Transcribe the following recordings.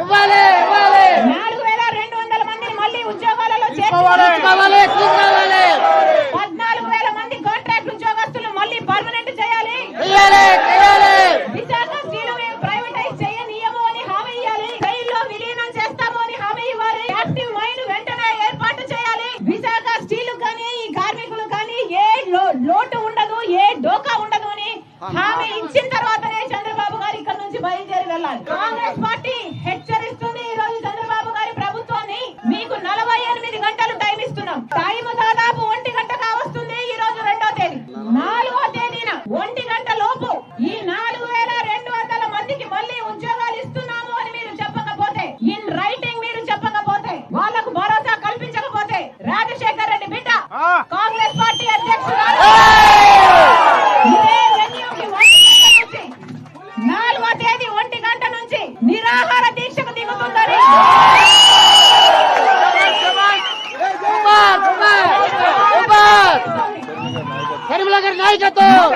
ఇవ్వాలి ఇవ్వాలి. నాలుగు వేల రెండు వందల మందిని మళ్ళీ ఉద్యోగాలలో చేర్చుకోవాలి పద్నాలుగు వేల మంది కాంట్రాక్ట్ ఉద్యోగస్తులు మళ్ళీ పర్మనెంట్ చేయాలి. విశాఖ స్టీలు మేము ప్రైవేటైజ్ చేయనీయము అని హామీ ఇవ్వాలి. రైల్లో విలీనం చేస్తాము అని హామీ ఇవ్వాలి. యాక్టివ్ మైన్ వెంటనే ఏర్పాటు చేయాలి. విశాఖ స్టీలు కానీ ఈ కార్మికులు కానీ ఏ లోటు ఉండదు ఏ డోకా ఉండదు అని హామీ ఇచ్చిన తర్వాతనే చంద్రబాబు గారి ఇక్కడ నుంచి బయలుదేరి వెళ్ళాలి. కాంగ్రెస్ పార్టీ నలభై ఎనిమిది గంటలు టైం ఇస్తున్నాం. టైం దాదాపు ఒంటి గంట కావస్తుంది ఈ రోజు రెండో తేదీ. నాలుగో తేదీన ఒంటి గంట లోపు ఈ నాలుగు వేల రెండు వందల మందికి మళ్ళీ ఉద్యోగాలు ఇస్తున్నాము అని మీరు చెప్పకపోతే ఇన్ రైటింగ్ మీరు చెప్పకపోతే వాళ్ళకు భరోసా కల్పించకపోతే రాజశేఖర్ రెడ్డి బిడ్డ కాంగ్రెస్ పార్టీ అధ్యక్షురాలు నుంచి నాలుగో తేదీ ఒంటి గంట నుంచి నిరాహార దీక్షకు దిగుతుందని కరీంలా గారి నాయకత్వం!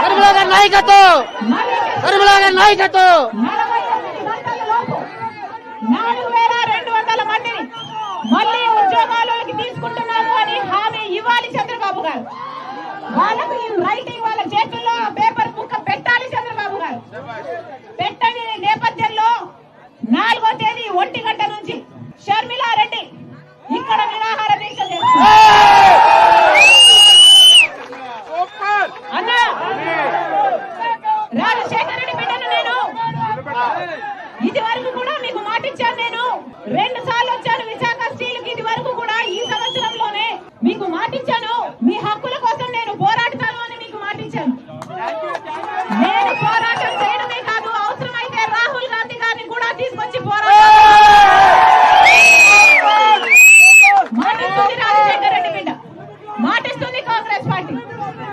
కరీంలా గారి నాయకత్వం! కరీంలా గారి నాయకత్వం! నాలుగు వేల రెండు వందల మందిని మళ్ళీ తీసుకుంటున్నాము అని హామీ ఇవ్వాలి చంద్రబాబు గారు. వాళ్ళకు ఈ రైటింగ్ వాళ్ళ చేతుల్లో పంపించాను నేను. రెండు సార్లు వచ్చాను విశాఖ స్టీల్కి ఇది వరకు కూడా ఈ సంవత్సరంలోనే. మీకు మాటించాను మీ హక్కుల కోసం నేను పోరాడతాను అని మీకు మాటించాను